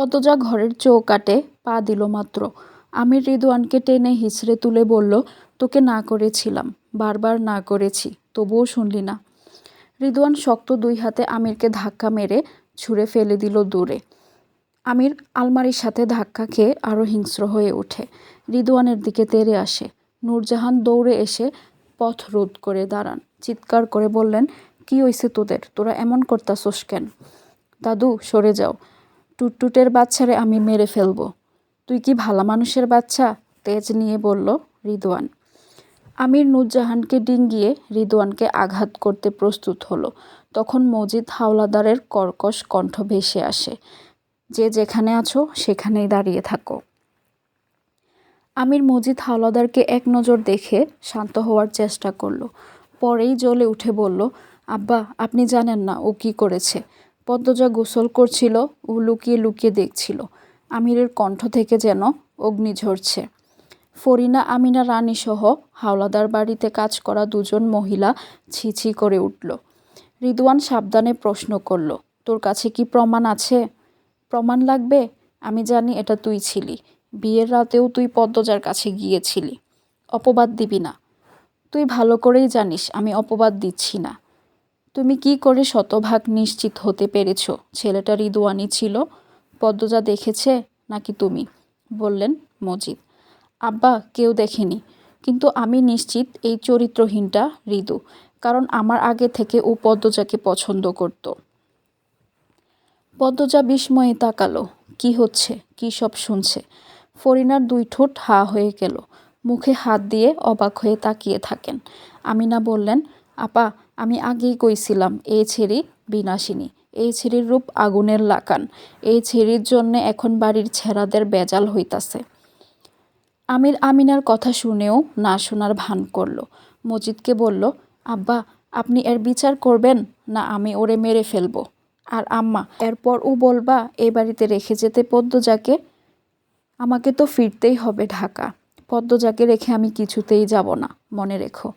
পদ্মজা ঘরের চৌকাটে পা দিল মাত্র। আমির রিদওয়ানকে টেনে হিচড়ে তুলে বলল, তোকে না করেছিলাম, বারবার না করেছি, তবুও শুনলি না। রিদওয়ান শক্ত দুই হাতে আমিরকে ধাক্কা মেরে ছুঁড়ে ফেলে দিল দূরে। আমির আলমারির সাথে ধাক্কা খেয়ে আরও হিংস্র হয়ে ওঠে। রিদওয়ানের দিকে তেড়ে আসে। নূরজাহান দৌড়ে এসে পথ রোধ করে দাঁড়ান। চিৎকার করে বললেন, কি হইছে তোদের? তোরা এমন করতাসোস কেন? দাদু, সরে যাও। টুটটুটের বাচ্চারে আমি মেরে ফেলব। তুই কি ভালা মানুষের বাচ্চা? তেজ নিয়ে বলল রিদওয়ান। আমির নুরজাহানকে ডিঙ্গিয়ে রিদওয়ানকে আঘাত করতে প্রস্তুত হলো। তখন মজিদ হাওলাদারের কর্কশ কণ্ঠ ভেসে আসে। যে যেখানে আছো, সেখানেই দাঁড়িয়ে থাকো। আমির মজিদ হাওলাদারকে এক নজর দেখে শান্ত হওয়ার চেষ্টা করল। পরেই জ্বলে উঠে বলল, আব্বা, আপনি জানেন না ও কি করেছে। পদ্মজা গোসল করছিল ও লুকিয়ে লুকিয়ে দেখছিল। আমিরের কণ্ঠ থেকে যেন অগ্নি ঝরছে। ফরিনা, আমিনা, রানী সহ হাওলাদার বাড়িতে কাজ করা দুজন মহিলা ছিছি করে উঠল। রিদওয়ান সাবধানে প্রশ্ন করল, তোর কাছে কি প্রমাণ আছে? প্রমাণ লাগবে? আমি জানি এটা তুই ছিলি। বিয়ের রাতেও তুই পদ্মজার কাছে গিয়েছিলি। অপবাদ দিবি না। তুই ভালো করেই জানিস, আমি অপবাদ দিচ্ছি না। তুমি কি করে শতভাগ নিশ্চিত হতে পেরেছ? ছেলেটা রিদওয়ানি ছিল। পদ্মজা দেখেছে নাকি তুমি? বললেন মজিদ। আব্বা, কেউ দেখেনি। কিন্তু আমি নিশ্চিত এই চরিত্রহীনটা ঋতু কারণ আমার আগে থেকে ও পদ্মজাকে পছন্দ করত। পদ্মজা বিস্ময়ে তাকালো। কি হচ্ছে? কি সব শুনছে? ফরিনার দুই ঠোঁট হা হয়ে গেল। মুখে হাত দিয়ে অবাক হয়ে তাকিয়ে থাকেন। আমিনা বললেন, আপা আমি আগেই কইছিলাম এই ছেড়ি বিনাশিনী এই ছেড়ির রূপ আগুনের লাকান এই ছেড়ির জন্যে এখন বাড়ির ছেঁড়াদের বেজাল হইতাছে। আমির আমিনার কথা শুনেও না শোনার ভান করল। মজিদকে বলল, আব্বা, আপনি এর বিচার করবেন? না, আমি ওরে মেরে ফেলব। আর আম্মা, এরপর ও বলবা এই বাড়িতে রেখে যেতে পদ্মজাকে? আমাকে তো ফিরতেই হবে ঢাকা। পদ্মজাকে রেখে আমি কিছুতেই যাব না, মনে রেখো।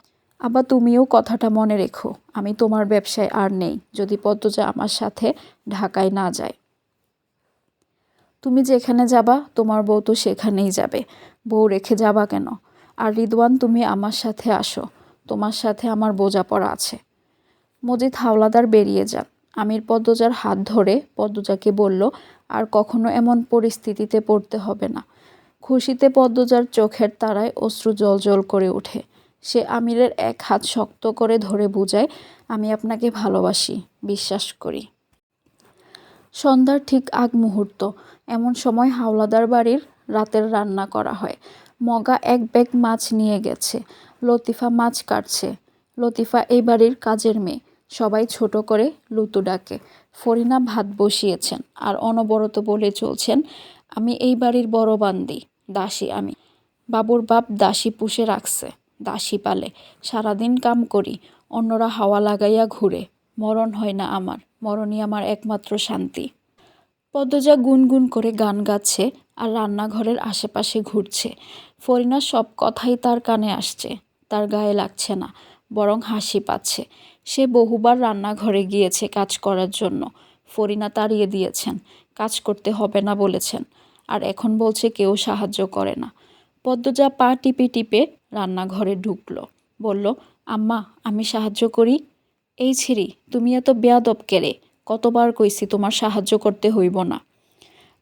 আবার তুমিও কথাটা মনে রেখো, আমি তোমার ব্যবসায় আর নেই, যদি পদ্মজা আমার সাথে ঢাকায় না যায়। তুমি যেখানে যাবা, তোমার বউ তো সেখানেই যাবে। বউ রেখে যাবা কেন? আর রিদওয়ান, তুমি আমার সাথে আসো, তোমার সাথে আমার বোঝাপড়া আছে। মজিদ হাওলাদার বেরিয়ে যান। আমির পদ্মজার হাত ধরে পদ্মজাকে বলল, আর কখনো এমন পরিস্থিতিতে পড়তে হবে না। খুশিতে পদ্মজার চোখের তারায় অশ্রু জল জল করে ওঠে। সে আমিরের এক হাত শক্ত করে ধরে বুঝায়, আমি আপনাকে ভালোবাসি, বিশ্বাস করি। সন্ধ্যার ঠিক আগ মুহূর্ত, এমন সময় হাওলাদার বাড়ির রাতের রান্না করা হয়। মগা এক ব্যাগ মাছ নিয়ে গেছে, লতিফা মাছ কাটছে। লতিফা এই বাড়ির কাজের মেয়ে, সবাই ছোট করে লুতু ডাকে। ফরিনা ভাত বসিয়েছেন আর অনবরত বলে চলছেন, আমি এই বাড়ির বড় বান্দি, দাসী আমি। বাবুর বাপ দাসী পুষে রাখছে। দাসী পালে। সারাদিন কাম করি, অন্যরা হাওয়া লাগাইয়া ঘুরে। মরণ হয় না আমার, মরণই আমার একমাত্র শান্তি। পদ্মজা গুনগুন করে গান গাচ্ছে আর রান্নাঘরের আশেপাশে ঘুরছে। ফরিনা সব কথাই তার কানে আসছে, তার গায়ে লাগছে না, বরং হাসি পাচ্ছে। সে বহুবার রান্নাঘরে গিয়েছে কাজ করার জন্য। ফরিনা তাড়িয়ে দিয়েছেন, কাজ করতে হবে না বলেছেন, আর এখন বলছে কেউ সাহায্য করে না। পদ্মজা পা টিপে টিপে রান্নাঘরে ঢুকলো। বলল, আম্মা, আমি সাহায্য করি। এই ছিরি, তুমি এত বেয়াদব কেড়ে কতবার কইছি তোমার সাহায্য করতে হইব না।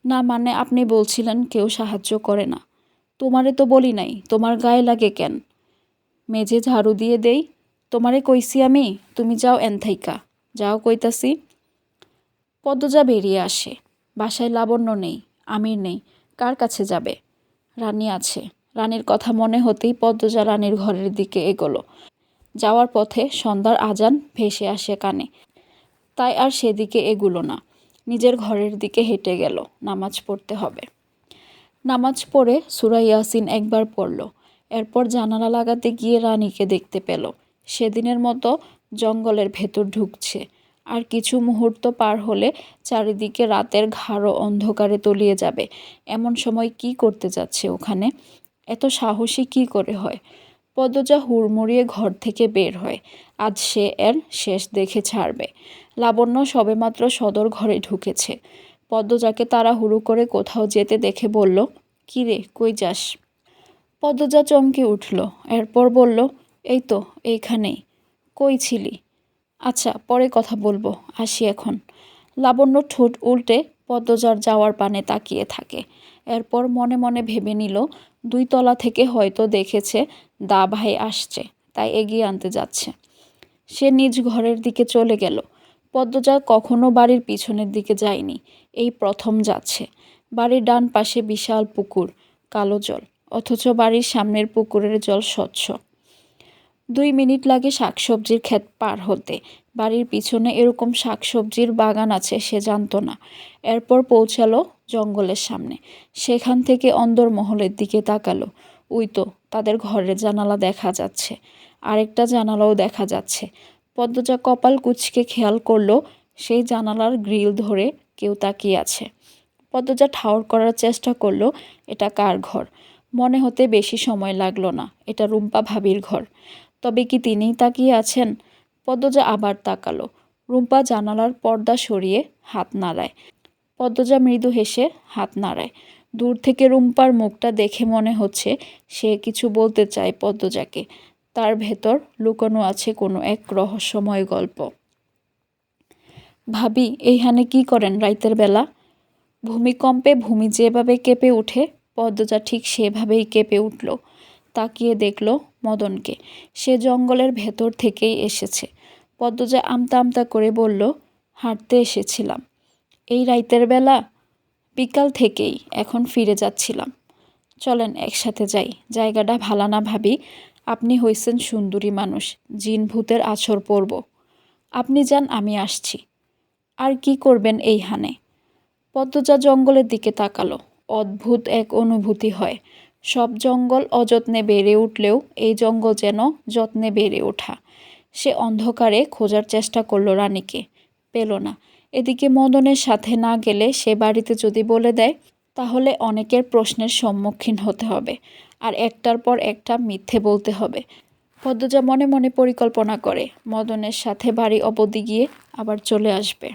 না মানে আপনি বলছিলেন কেউ সাহায্য করে না। তোমারে তো বলি নাই, তোমার গায়ে লাগে কেন? মেঝে ঝাড়ু দিয়ে দেই। তোমারে কইছি আমি, তুমি যাও এনথাইকা। যাও কইতাছি। পদ্মজা বেরিয়ে আসে। বাসায় লাবণ্য নেই, আমির নেই। কার কাছে যাবে? রানী আছে। রানীর কথা মনে হতেই পদ্মজা রানীর ঘরের দিকে এগোলো। যাওয়ার পথে সন্ধ্যার আজান ভেসে আসে কানে। তাই আর সেদিকে এগুলো না। নিজের ঘরের দিকে হেঁটে গেল। নামাজ পড়তে হবে। নামাজ পড়ে সুরা ইয়াসিন একবার পড়ল। এরপর জানালা লাগাতে গিয়ে রানীকে দেখতে পেল। সেদিনের মতো জঙ্গলের ভেতর ঢুকছে। আর কিছু মুহূর্ত পার হলে চারিদিকে রাতের ঘাড় অন্ধকারে তলিয়ে যাবে। এমন সময় কি করতে যাচ্ছে ওখানে? এত সাহসী কি করে হয়? পদ্মজা হুড়মুড়িয়ে ঘর থেকে বের হয়। আজ সে এর শেষ দেখে ছাড়বে। লাবণ্য সবেমাত্র সদর ঘরে ঢুকেছে। পদ্মজাকে তারা হুড়ু করে কোথাও যেতে দেখে বলল কী রে কই যাস? পদ্মজা চমকে উঠল, এরপর বলল, এই তো, এইখানেই। কই ছিলি? আচ্ছা পরে কথা বলব। আসি এখন। লাবণ্য ঠোঁট উল্টে পদ্মজার যাওয়ার পানে তাকিয়ে থাকে। এরপর মনে মনে ভেবে নিল, দুই তলা থেকে হয়তো দেখেছে দা ভাই আসছে, তাই এগিয়ে আনতে যাচ্ছে। সে নিজ ঘরের দিকে চলে গেল। পদ্মজা কখনো বাড়ির পিছনের দিকে যায়নি। এই প্রথম যাচ্ছে। বাড়ির ডান পাশে বিশাল পুকুর, কালো জল, অথচ বাড়ির সামনের পুকুরের জল স্বচ্ছ। দুই মিনিট লাগে শাকসবজির ক্ষেত পার হতে। বাড়ির পিছনে এরকম শাকসবজির বাগান আছে, সে জানতো না। এরপর পৌঁছালো জঙ্গলের সামনে। সেখান থেকে অন্দরমহলের দিকে তাকালো। উই তো, তাদের ঘরের জানালা দেখা যাচ্ছে। আরেকটা জানালাও দেখা যাচ্ছে। পদ্মজা কপাল কুচকে খেয়াল করল, সেই জানালার গ্রিল ধরে কেউ তাকিয়ে আছে। পদ্মজা ঠাউর করার চেষ্টা করল, এটা কার ঘর? মনে হতে বেশি সময় লাগল না। এটা রুম্পা ভাবির ঘর। তবে কি তিনিই তাকিয়ে আছেন? পদ্মজা আবার তাকালো। রুম্পা জানালার পর্দা সরিয়ে হাত নাড়ায়। পদ্মজা মৃদু হেসে হাত নাড়ায়। দূর থেকে রুম্পার মুখটা দেখে মনে হচ্ছে সে কিছু বলতে চায় পদ্মজাকে। তার ভেতর লুকানো আছে কোনো এক রহস্যময় গল্প। ভাবি, এইখানে কি করেন রাইতের বেলা? ভূমিকম্পে ভূমি যেভাবে কেঁপে উঠে পদ্মজা ঠিক সেভাবেই কেঁপে উঠল। তাকিয়ে দেখল মদনকে। সে জঙ্গলের ভেতর থেকেই এসেছে। পদ্মজা আমতা আমতা করে বলল, হাঁটতে এসেছিলাম। এই রাইতের বেলা? বিকাল থেকেই এখন ফিরে যাচ্ছিলাম। চলেন একসাথে যাই। জায়গাটা ভালা না ভাবি। আপনি হইছেন সুন্দরী মানুষ। জিন ভূতের আছর পরব। আপনি যান, আমি আসছি। আর কি করবেন এই হানে? পদ্মজা জঙ্গলের দিকে তাকালো। অদ্ভুত এক অনুভূতি হয়। সব জঙ্গল অযত্নে বেড়ে উঠলেও এই জঙ্গল যেন যত্নে বেড়ে ওঠা। সে অন্ধকারে খোঁজার চেষ্টা করল রানীকে। পেল না। এদিকে মদনের সাথে না গেলে সে বাড়িতে যদি বলে দেয়, তাহলে অনেকের প্রশ্নের সম্মুখীন হতে হবে আর একটার পর একটা মিথ্যে বলতে হবে। পদ্মজা মনে মনে পরিকল্পনা করে মদনের সাথে বাড়ি অবধি গিয়ে আবার চলে আসবে।